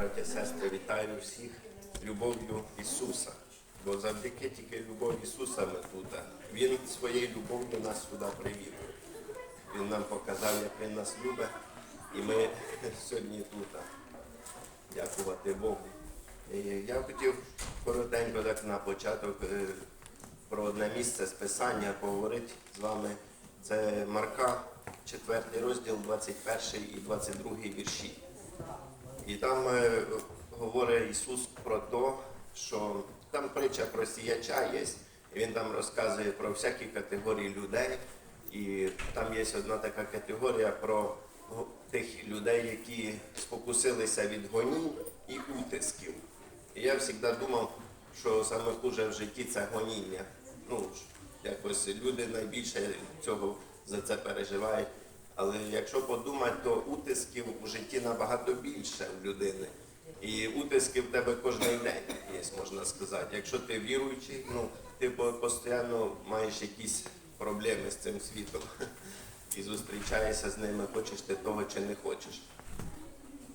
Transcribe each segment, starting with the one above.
браття, сестри, вітаю всіх любов'ю Ісуса. Бо завдяки тільки любові Ісуса ми тут. Він своєю любов'ю нас сюди привів. Він нам показав, як Він нас любить, і ми сьогодні тут. Дякувати Богу. Я хотів коротенько так на початок е, про одне місце з Писання поговорити з вами. Це Марка, 4 розділ, 21 і 22 вірші. І там е, говорить Ісус про те, що там притча про сіяча є, і він там розказує про всякі категорії людей. І там є одна така категорія про тих людей, які спокусилися від гонінь і утисків. І я завжди думав, що саме хуже в житті це гоніння. Ну, якось люди найбільше цього за це переживають. Але якщо подумати, то утисків у житті набагато більше в людини. І утиски в тебе кожен день є, можна сказати. Якщо ти віруючий, ну ти постійно маєш якісь проблеми з цим світом і зустрічаєшся з ними, хочеш ти того чи не хочеш.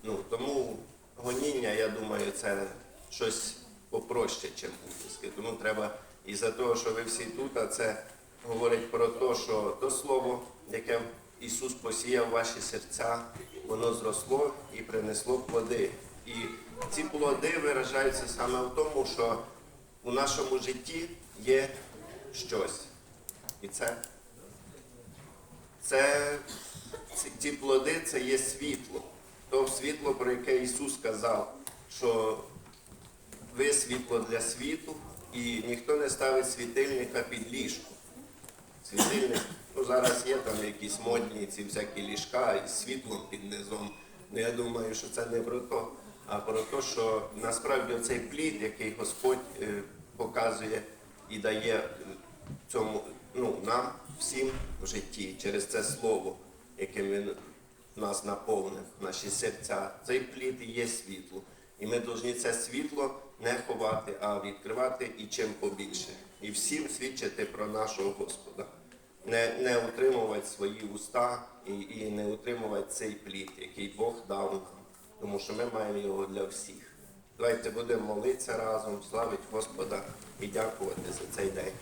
Ну, тому гоніння, я думаю, це щось попроще, ніж утиски. Тому треба і за того, що ви всі тут, а це говорить про те, що то слово, яке Ісус посіяв ваші серця, воно зросло і принесло плоди. І ці плоди виражаються саме в тому, що у нашому житті є щось. І це це ці, плоди це є світло. То світло, про яке Ісус сказав, що ви світло для світу, і ніхто не ставить світильника під ліжко. Світильник, зараз є там якісь модні ці всякі ліжка із світлом під низом. Ну я думаю, що це не про то, а про те, що насправді цей плід, який Господь е, показує і дає е, цьому ну, нам всім в житті через це слово, яким він нас наповнив, наші серця. Цей плід і є світло. І ми повинні це світло не ховати, а відкривати і чим побільше. І всім свідчити про нашого Господа. Не, не утримувати свої уста і, і не утримувати цей плід, який Бог дав нам. Тому що ми маємо його для всіх. Давайте будемо молитися разом, славити Господа і дякувати за цей день.